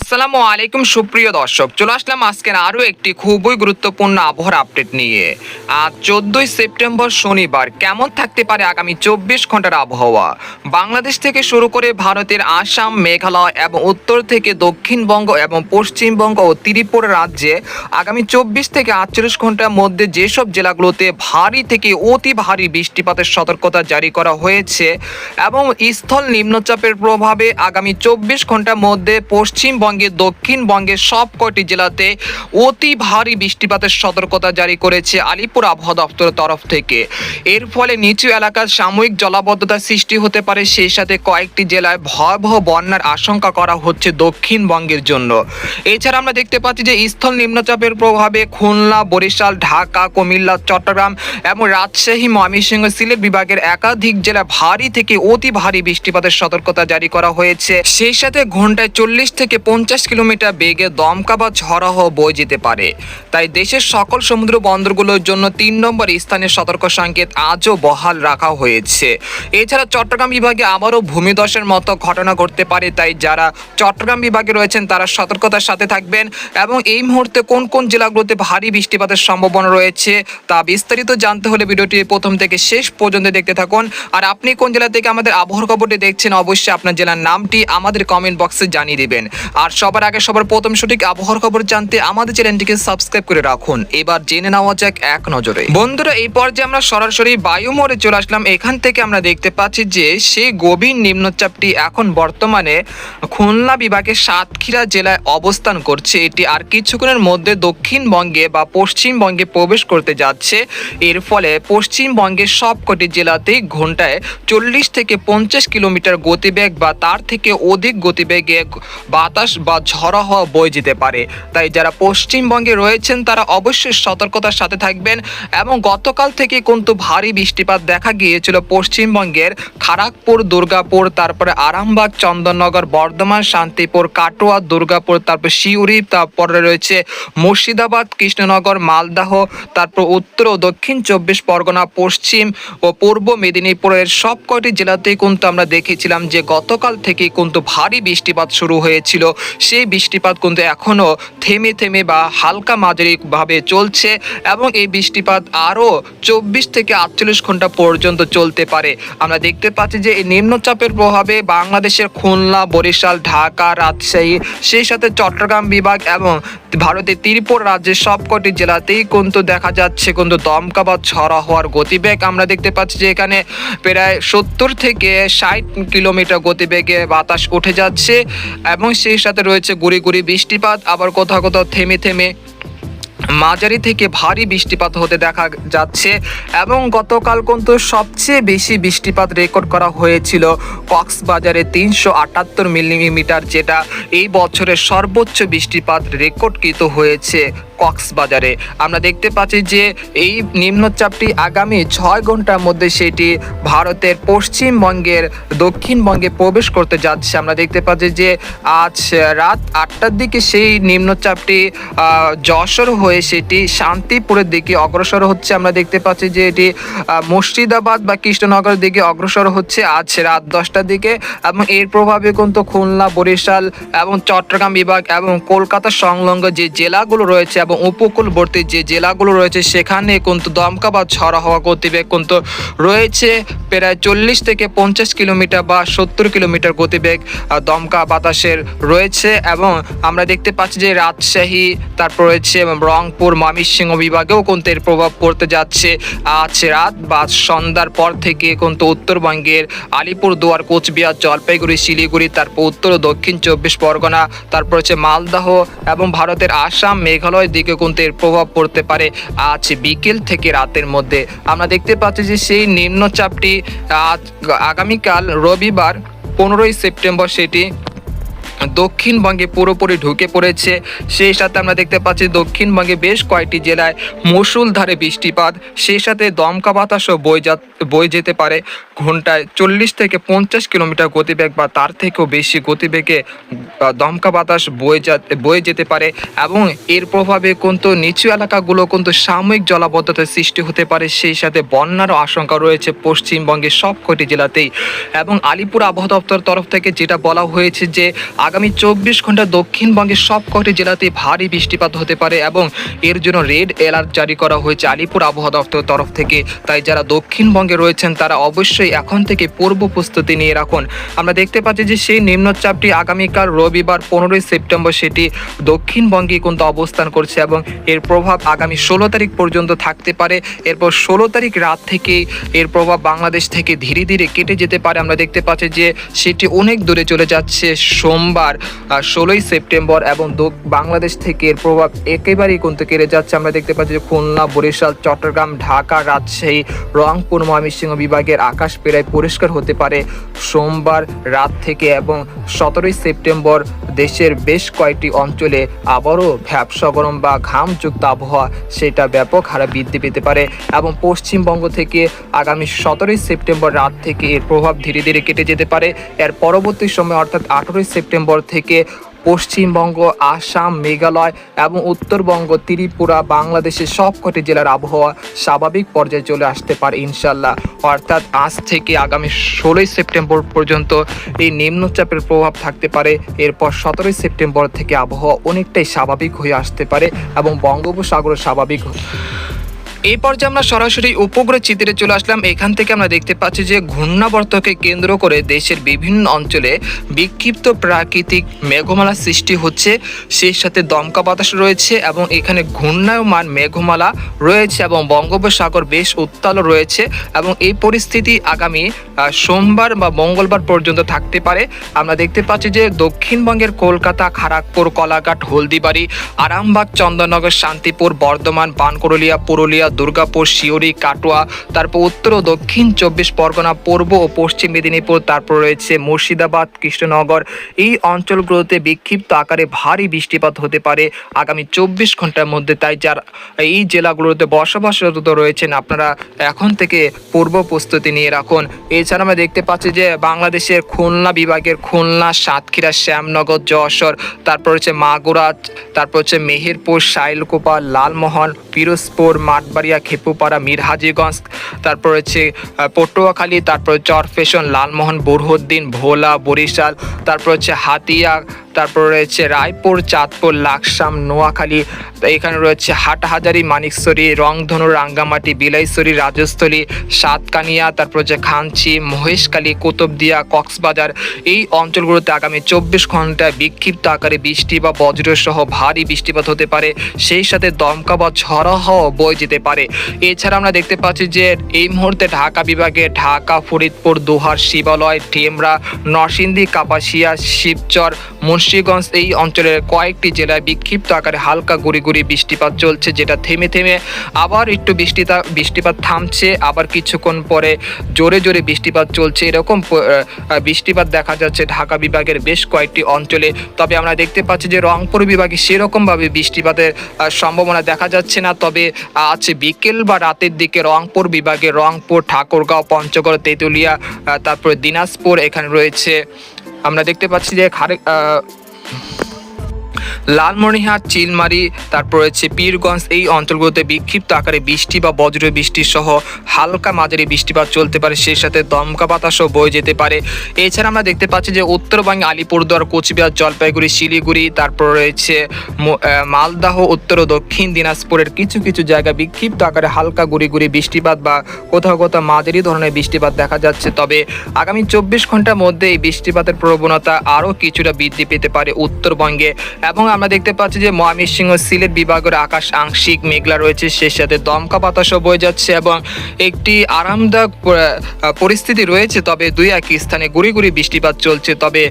আসসালামু আলাইকুম, সুপ্রিয় দর্শক। চলে আসলাম আজকের আরও একটি খুবই গুরুত্বপূর্ণ আবহাওয়ার আপডেট নিয়ে। আজ চোদ্দই সেপ্টেম্বর শনিবার, কেমন থাকতে পারে আগামী চব্বিশ ঘণ্টার আবহাওয়া? বাংলাদেশ থেকে শুরু করে ভারতের আসাম, মেঘালয় এবং উত্তর থেকে দক্ষিণবঙ্গ এবং পশ্চিমবঙ্গ ও ত্রিপুরা রাজ্যে আগামী চব্বিশ থেকে আটচল্লিশ ঘণ্টার মধ্যে যেসব জেলাগুলোতে ভারী থেকে অতি ভারী বৃষ্টিপাতের সতর্কতা জারি করা হয়েছে এবং স্থল নিম্নচাপের প্রভাবে আগামী চব্বিশ ঘণ্টার মধ্যে পশ্চিমবঙ্গে দক্ষিণবঙ্গের সব কয়টি জেলাতে অতি ভারী বৃষ্টিপাতের সতর্কতা জারি করেছে আলিপুর আবহাওয়া দপ্তরের তরফ থেকে। এর ফলে নিচু এলাকার সাময়িক জলাবদ্ধতা সৃষ্টি হতে পারে, সেই সাথে কয়েকটি জেলায় ভয়াবহ বন্যার আশঙ্কা করা হচ্ছে দক্ষিণবঙ্গের জন্য। এছাড়া আমরা দেখতে পাচ্ছি যে স্থল নিম্নচাপের প্রভাবে খুলনা, বরিশাল, ঢাকা, কুমিল্লা, চট্টগ্রাম এবং রাজশাহী, ময়মনসিংহ, সিলেট বিভাগের একাধিক জেলা ভারী থেকে অতি ভারী বৃষ্টিপাতের সতর্কতা জারি করা হয়েছে। সেই সাথে ঘন্টায় চল্লিশ থেকে পঞ্চাশ কিলোমিটার বেগে দমকা বা ঝড়াহ বয়ে যেতে পারে। তাই দেশের সকল সমুদ্র বন্দরগুলোর জন্য তিন নম্বর স্থানের সতর্ক সংকেত আজও বহাল রাখা হয়েছে। এছাড়া চট্টগ্রাম বিভাগে আবারও ভূমিধসের মতো ঘটনা ঘটতে পারে। তাই যারা চট্টগ্রাম বিভাগে রয়েছেন, তারা সতর্কতার সাথে থাকবেন এবং এই মুহূর্তে কোন কোন জেলাগুলোতে ভারী বৃষ্টিপাতের সম্ভাবনা রয়েছে তা বিস্তারিত জানতে হলে ভিডিওটি প্রথম থেকে শেষ পর্যন্ত দেখতে থাকুন। আর আপনি কোন জেলা থেকে আমাদের আবহাওয়ার খবরটি দেখছেন, অবশ্যই আপনার জেলার নামটি আমাদের কমেন্ট বক্সে জানিয়ে দিবেন। আর সবার আগে সবার প্রথম সঠিক আবহাওয়ার খবর জানতে আমাদের চ্যানেলটিকে সাবস্ক্রাইব করে রাখুন। এবার জেনে নেওয়া যাক এক নজরে। বন্ধুরা, এই পর্যায়ে আমরা সরাসরি বায়ুমোড়ে চলে আসলাম। এখান থেকে আমরা দেখতে পাচ্ছি যে সেই গভীর নিম্নচাপটি এখন বর্তমানে খুলনা বিভাগের সাতক্ষীরা জেলায় অবস্থান করছে। এটি আর কিছুক্ষণের মধ্যে দক্ষিণবঙ্গে বা পশ্চিমবঙ্গে প্রবেশ করতে যাচ্ছে। এর ফলে পশ্চিমবঙ্গের সবকটি জেলাতেই ঘন্টায় চল্লিশ থেকে পঞ্চাশ কিলোমিটার গতিবেগ বা তার থেকে অধিক গতিবেগে বাতাস বা ঝড়া হওয়া বয়ে যেতে পারে। তাই যারা পশ্চিমবঙ্গে রয়েছেন, তারা অবশ্যই সতর্কতার সাথে থাকবেন এবং গতকাল থেকে কিন্তু ভারী বৃষ্টিপাত দেখা গিয়েছিল পশ্চিমবঙ্গের খড়গপুর দুর্গাপুর, তারপরে আরামবাগ, চন্দননগর, বর্ধমান, শান্তিপুর, কাটোয়া, দুর্গাপুর, তারপর শিউরি তারপরে রয়েছে মুর্শিদাবাদ, কৃষ্ণনগর, মালদাহ, তারপর উত্তর ও দক্ষিণ চব্বিশ পরগনা, পশ্চিম ও পূর্ব মেদিনীপুরের সব কয়টি জেলাতেই কিন্তু আমরা দেখেছিলাম যে গতকাল থেকে কিন্তু ভারী বৃষ্টিপাত শুরু হয়েছিল। সেই বৃষ্টিপাত কিন্তু এখনও থেমে থেমে বা হালকা মাঝারিভাবে চলছে এবং এই বৃষ্টিপাত আরও চব্বিশ থেকে আটচল্লিশ ঘণ্টা পর্যন্ত চলতে পারে। আমরা দেখতে পাচ্ছি যে এই নিম্নচাপের প্রভাবে বাংলাদেশের খুলনা, বরিশাল, ঢাকা, রাজশাহী, সেই সাথে চট্টগ্রাম বিভাগ এবং ভারতের ত্রিপুরা রাজ্যের সবকটি জেলাতেই কিন্তু দেখা যাচ্ছে কিন্তু দমকা বা ঝড়া হওয়ার গতিবেগ। আমরা দেখতে পাচ্ছি যে এখানে প্রায় সত্তর থেকে ষাট কিলোমিটার গতিবেগে বাতাস উঠে যাচ্ছে এবং সেই সাথে রয়েছে গুড়ি গুড়ি বৃষ্টিপাত, আবার কোথাও কোথাও থেমে থেমে মাঝারি থেকে ভারী বৃষ্টিপাত হতে দেখা যাচ্ছে এবং গতকাল কিন্তু সবচেয়ে বেশি বৃষ্টিপাত রেকর্ড করা হয়েছিল কক্সবাজারে তিনশো আটাত্তর মিলিমিটার, যেটা এই বছরের সর্বোচ্চ বৃষ্টিপাত রেকর্ডকৃত হয়েছে। কক্সবাজারে। আমরা দেখতে পাচ্ছি যে এই নিম্নচাপটি আগামী ছয় ঘণ্টার মধ্যে সেটি ভারতের পশ্চিমবঙ্গের দক্ষিণবঙ্গে প্রবেশ করতে যাচ্ছে। আমরা দেখতে পাচ্ছি যে আজ রাত আটটার দিকে সেই নিম্নচাপটি যশোর হয়ে সেটি শান্তিপুরের দিকে অগ্রসর হচ্ছে। আমরা দেখতে পাচ্ছি যে এটি মুর্শিদাবাদ বা কৃষ্ণনগরের দিকে অগ্রসর হচ্ছে আজ রাত দশটার দিকে এবং এর প্রভাবে কিন্তু খুলনা, বরিশাল এবং চট্টগ্রাম বিভাগ এবং কলকাতা সংলগ্ন যে জেলাগুলো রয়েছে এবং উপকূলবর্তী যে জেলাগুলো রয়েছে, সেখানে কিন্তু দমকা বা ঝড় হওয়া গতিবেগ কিন্তু রয়েছে। প্রায় চল্লিশ থেকে পঞ্চাশ কিলোমিটার বা সত্তর কিলোমিটার গতিবেগ দমকা বাতাসের রয়েছে এবং আমরা দেখতে পাচ্ছি যে রাজশাহী, তারপর রয়েছে রংপুর, ময়মনসিংহ বিভাগেও কিন্তু এর প্রভাব পড়তে যাচ্ছে। আজ রাত বা সন্ধ্যার পর থেকে কিন্তু উত্তরবঙ্গের আলিপুর দুয়ার কোচবিহার, জলপাইগুড়ি, শিলিগুড়ি, তারপর উত্তর ও দক্ষিণ চব্বিশ পরগনা, তারপর হচ্ছে মালদাহ এবং ভারতের আসাম, মেঘালয় দিকে কিন্তু এর প্রভাব পড়তে পারে। আজ বিকেল থেকে রাতের মধ্যে আমরা দেখতে পাচ্ছি যে সেই নিম্নচাপটি আজ আগামীকাল রবিবার পনেরোই সেপ্টেম্বর সেটি দক্ষিণবঙ্গে পুরোপুরি ঢুকে পড়েছে। সেই সাথে আমরা দেখতে পাচ্ছি দক্ষিণবঙ্গে বেশ কয়েকটি জেলায় মুসুলধারে বৃষ্টিপাত। সেই সাথে দমকা বাতাসও বয়ে যা বয়ে যেতে পারে। ঘন্টায় চল্লিশ থেকে পঞ্চাশ কিলোমিটার গতিবেগ বা তার থেকেও বেশি গতিবেগে দমকা বাতাস বয়ে যা বয়ে যেতে পারে এবং এর প্রভাবে কিন্তু নিচু এলাকাগুলো কিন্তু সাময়িক জলাবদ্ধতার সৃষ্টি হতে পারে। সেই সাথে বন্যারও আশঙ্কা রয়েছে পশ্চিমবঙ্গের সব কয়টি জেলাতেই। এবং আলিপুর আবহাওয়া দপ্তর তরফ থেকে যেটা বলা হয়েছে যে আগামী চব্বিশ ঘণ্টা দক্ষিণবঙ্গের সব কটি জেলাতে ভারী বৃষ্টিপাত হতে পারে এবং এর জন্য রেড অ্যালার্ট জারি করা হয়েছে আলিপুর আবহাওয়া দপ্তরের তরফ থেকে। তাই যারা দক্ষিণবঙ্গে রয়েছেন, তারা অবশ্যই এখন থেকে পূর্ব প্রস্তুতি নিয়ে রাখুন। আমরা দেখতে পাচ্ছি যে সেই নিম্নচাপটি আগামীকাল রবিবার পনেরোই সেপ্টেম্বর সেটি দক্ষিণবঙ্গে কিন্তু অবস্থান করছে এবং এর প্রভাব আগামী ষোলো তারিখ পর্যন্ত থাকতে পারে। এরপর ষোলো তারিখ রাত থেকেই এর প্রভাব বাংলাদেশ থেকে ধীরে ধীরে কেটে যেতে পারে। আমরা দেখতে পাচ্ছি যে সেটি অনেক দূরে চলে যাচ্ছে সোমবার ষোলোই সেপ্টেম্বর এবং বাংলাদেশ থেকে এর প্রভাব একেবারেই কিন্তু কেড়ে যাচ্ছে আমরা দেখতে পাচ্ছি যে খুলনা, বরিশাল, চট্টগ্রাম, ঢাকা, রাজশাহী, রংপুর, ময়মনসিংহ বিভাগের আকাশ প্রায় পরিষ্কার হতে পারে। সোমবার রাত থেকে এবং সতেরোই সেপ্টেম্বর দেশের বেশ কয়েকটি অঞ্চলে আবারও ভ্যাবসা গরম বা ঘামযুক্ত আবহাওয়া সেটা ব্যাপক হারে বৃদ্ধি পেতে পারে এবং পশ্চিমবঙ্গ থেকে আগামী সতেরোই সেপ্টেম্বর রাত থেকে এর প্রভাব ধীরে ধীরে কেটে যেতে পারে। এর পরবর্তী সময় অর্থাৎ আঠেরোই সেপ্টেম্বর থেকে পশ্চিমবঙ্গ, আসাম, মেঘালয় এবং উত্তরবঙ্গ, ত্রিপুরা, বাংলাদেশের সবকটি জেলার আবহাওয়া স্বাভাবিক পর্যায়ে চলে আসতে পারে ইনশাল্লাহ অর্থাৎ আজ থেকে আগামী ষোলোই সেপ্টেম্বর পর্যন্ত এই নিম্নচাপের প্রভাব থাকতে পারে। এরপর সতেরোই সেপ্টেম্বর থেকে আবহাওয়া অনেকটাই স্বাভাবিক হয়ে আসতে পারে এবং বঙ্গোপসাগরও স্বাভাবিক এই পর্যায়ে আমরা সরাসরি উপগ্রহ চিত্রে চলে আসলাম। এখান থেকে আমরা দেখতে পাচ্ছি যে ঘূর্ণাবর্তকে কেন্দ্র করে দেশের বিভিন্ন অঞ্চলে বিক্ষিপ্ত প্রাকৃতিক মেঘমালা সৃষ্টি হচ্ছে। সেই সাথে দমকা বাতাস রয়েছে এবং এখানে ঘূর্ণায়মান মেঘমালা রয়েছে এবং বঙ্গোপসাগর বেশ উত্তাল রয়েছে এবং এই পরিস্থিতি আগামী সোমবার বা মঙ্গলবার পর্যন্ত থাকতে পারে। আমরা দেখতে পাচ্ছি যে দক্ষিণবঙ্গের কলকাতা খড়গপুর কলাঘাট, হলদিবাড়ি, আরামবাগ, চন্দননগর, শান্তিপুর, বর্ধমান, বানকরলিয়া, পুরুলিয়া দুর্গাপুর শিউরি কাটোয়া, তারপর উত্তর ও দক্ষিণ চব্বিশ পরগনা, পূর্ব ও পশ্চিম মেদিনীপুর, তারপর রয়েছে মুর্শিদাবাদ, কৃষ্ণনগর। এই অঞ্চলগুলোতে বিক্ষিপ্ত আকারে ভারী বৃষ্টিপাত হতে পারে আগামী চব্বিশ ঘণ্টার মধ্যে। তাই যার এই জেলাগুলোতে বসবাসরত রয়েছেন, আপনারা এখন থেকে পূর্ব প্রস্তুতি নিয়ে রাখুন। এছাড়া আমরা দেখতে পাচ্ছি যে বাংলাদেশের খুলনা বিভাগের খুলনা, সাতক্ষীরা, শ্যামনগর, যশোর, তারপর হচ্ছে মাগুরা, তারপর হচ্ছে মেহেরপুর, শাইলকোপা, লালমোহন, পিরোজপুর মাঠবাড়িয়া খেপুপাড়া, মিরহাজিগঞ্জ, তারপর হচ্ছে পটুয়াখালী, তারপর চরফেশন লালমোহন, বুরহুদ্দিন, ভোলা, বরিশাল, তারপর হচ্ছে হাতিয়া, তারপর রয়েছে রায়পুর, চাঁদপুর, লাকসাম, নোয়াখালী, এখানে রয়েছে হাটহাজারি মানিকছড়ি রংধনু, রাঙ্গামাটি বিলাইছড়ি রাজস্থলী, সাতকানিয়া, তারপর হচ্ছে খাঞ্চি, মহেশখালী, কুতুবদিয়া, কক্সবাজার। এই অঞ্চলগুলোতে আগামী চব্বিশ ঘন্টায় বিক্ষিপ্ত আকারে বৃষ্টি বা বজ্রসহ ভারী বৃষ্টিপাত হতে পারে। সেই সাথে দমকা বা ঝড় হাওয়া বয়ে যেতে পারে। এছাড়া আমরা দেখতে পাচ্ছি যে এই মুহূর্তে ঢাকা বিভাগে ঢাকা, ফরিদপুর, দোহার, শিবালয় ঢেমরা নরসিংদী, কাপাসিয়া, শিবচর, মুন্সীগঞ্জ এই অঞ্চলের কয়েকটি জেলায় বিক্ষিপ্ত আকারে হালকা গুড়ি গুড়ি বৃষ্টিপাত চলছে, যেটা থেমে থেমে আবার একটু বৃষ্টিতা, বৃষ্টিপাত থামছে, আবার কিছুক্ষণ পরে জোরে জোরে বৃষ্টিপাত চলছে। এরকম বৃষ্টিপাত দেখা যাচ্ছে ঢাকা বিভাগের বেশ কয়েকটি অঞ্চলে। তবে আমরা দেখতে পাচ্ছি যে রংপুর বিভাগে সেরকমভাবে বৃষ্টিপাতের সম্ভাবনা দেখা যাচ্ছে না, তবে আজ বিকেল বা রাতের দিকে রংপুর বিভাগে রংপুর, ঠাকুরগাঁও, পঞ্চগড়, তেঁতুলিয়া তারপরে দিনাজপুর এখানে রয়েছে। আমরা দেখতে পাচ্ছি যে লালমনিহাট চিলমারি, তারপর রয়েছে পীরগঞ্জ, এই অঞ্চলগুলোতে বিক্ষিপ্ত আকারে বৃষ্টি বা বজ্র বৃষ্টি সহ হালকা মাঝারি বৃষ্টিপাত চলতে পারে, সেই সাথে দমকা বাতাসও বয়ে যেতে পারে। এছাড়া আমরা দেখতে পাচ্ছি যে উত্তরবঙ্গে আলিপুরদুয়ার, কোচবিহার, জলপাইগুড়ি, শিলিগুড়ি, তারপর রয়েছে মালদাহ, উত্তর ও দক্ষিণ দিনাজপুরের কিছু কিছু জায়গা বিক্ষিপ্ত আকারে হালকা গুড়ি গুড়ি বৃষ্টিপাত বা কোথাও কোথাও মাঝারি ধরনের বৃষ্টিপাত দেখা যাচ্ছে। তবে আগামী চব্বিশ ঘণ্টার মধ্যে এই বৃষ্টিপাতের প্রবণতা আরও কিছুটা বৃদ্ধি পেতে পারে উত্তরবঙ্গে এবং আমরা দেখতে পাচ্ছি যে ময়মনসিংহ সিলেট বিভাগের আকাশ আংশিক মেঘলা রয়েছে, সেই সাথে দমকা বাতাসও বয়ে যাচ্ছে এবং একটি আরামদায়ক পরিস্থিতি রয়েছে। তবে দুই এক স্থানে গুড়ি গুড়ি বৃষ্টিপাত চলছে। তবে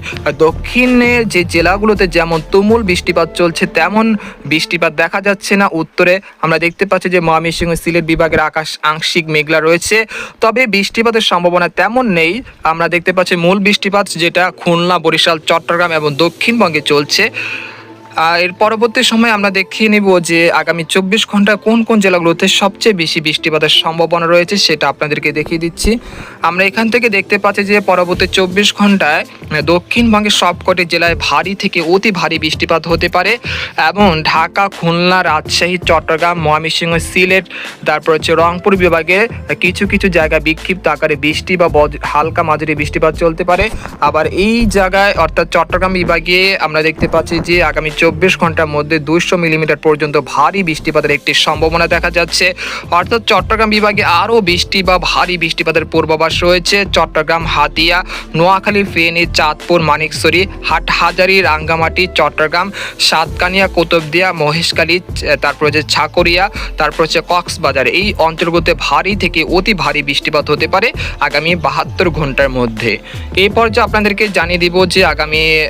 দক্ষিণে যে জেলাগুলোতে যেমন তুমুল বৃষ্টিপাত চলছে, তেমন বৃষ্টিপাত দেখা যাচ্ছে না। উত্তরে আমরা দেখতে পাচ্ছি যে ময়মনসিংহ সিলেট বিভাগের আকাশ আংশিক মেঘলা রয়েছে। তবে বৃষ্টিপাতের সম্ভাবনা তেমন নেই। আমরা দেখতে পাচ্ছি মূল বৃষ্টিপাত যেটা খুলনা, বরিশাল, চট্টগ্রাম এবং দক্ষিণবঙ্গে চলছে। এর পরবর্তী সময় আমরা দেখিয়ে নেব যে আগামী চব্বিশ ঘণ্টা কোন কোন জেলাগুলোতে সবচেয়ে বেশি বৃষ্টিপাতের সম্ভাবনা রয়েছে সেটা আপনাদেরকে দেখিয়ে দিচ্ছি। আমরা এখান থেকে দেখতে পাচ্ছি যে পরবর্তী চব্বিশ ঘন্টায় দক্ষিণবঙ্গের সবকটি জেলায় ভারী থেকে অতি ভারী বৃষ্টিপাত হতে পারে এবং ঢাকা, খুলনা, রাজশাহী, চট্টগ্রাম, ময়মনসিংহ, সিলেট, তারপর হচ্ছে রংপুর বিভাগে কিছু কিছু জায়গায় বিক্ষিপ্ত আকারে বৃষ্টি বা হালকা মাঝারি বৃষ্টিপাত চলতে পারে। আবার এই জায়গায় অর্থাৎ চট্টগ্রাম বিভাগে আমরা দেখতে পাচ্ছি যে আগামী চব্বিশ ঘণ্টার মধ্যে দুইশো মিলিমিটার পর্যন্ত ভারী বৃষ্টিপাতের একটি সম্ভাবনা দেখা যাচ্ছে। অর্থাৎ চট্টগ্রাম বিভাগে আরও বৃষ্টি বা ভারী বৃষ্টিপাতের পূর্বাভাস রয়েছে। চট্টগ্রাম, হাতিয়া, নোয়াখালী, ফেনী, চাঁদপুর মানিকছড়ি হাটহাজারি, রাঙ্গামাটি, চট্টগ্রাম, সাতকানিয়া, কুতুবদিয়া, মহেশখালী চ- তারপর হচ্ছে ছাকরিয়া তারপর হচ্ছে কক্সবাজার। এই অঞ্চলগুলোতে ভারী থেকে অতি ভারী বৃষ্টিপাত হতে পারে আগামী বাহাত্তর ঘণ্টার মধ্যে। এই পর্যায়ে আপনাদেরকে জানিয়ে দিব যে আগামী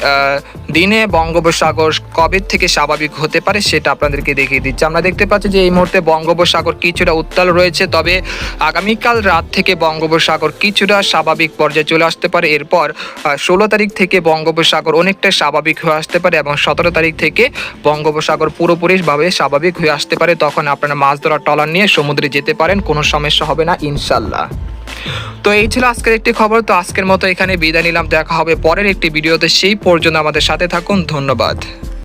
দিনে বঙ্গোপসাগর কবে থেকে স্বাভাবিক হতে পারে সেটা আপনাদেরকে দেখিয়ে দিচ্ছি। আমরা দেখতে পাচ্ছি যে এই মুহূর্তে বঙ্গোপসাগর কিছুটা উত্তাল রয়েছে, তবে আগামীকাল রাত থেকে বঙ্গোপসাগর কিছুটা স্বাভাবিক পর্যায়ে চলে আসতে পারে। এরপর ষোলো তারিখ থেকে বঙ্গোপসাগর অনেকটা স্বাভাবিক হয়ে আসতে পারে এবং সতেরো তারিখ থেকে বঙ্গোপসাগর পুরোপুরিভাবে স্বাভাবিক হয়ে আসতে পারে। তখন আপনারা মাছ ধরার টলার নিয়ে সমুদ্রে যেতে পারেন, কোনো সমস্যা হবে না ইনশাল্লাহ তো এই ছিল আজকের একটি খবর। তো আজকের মতো এখানে বিদায় নিলাম। দেখা হবে পরের একটি ভিডিওতে। সেই পর্যন্ত আমাদের সাথে থাকুন। ধন্যবাদ।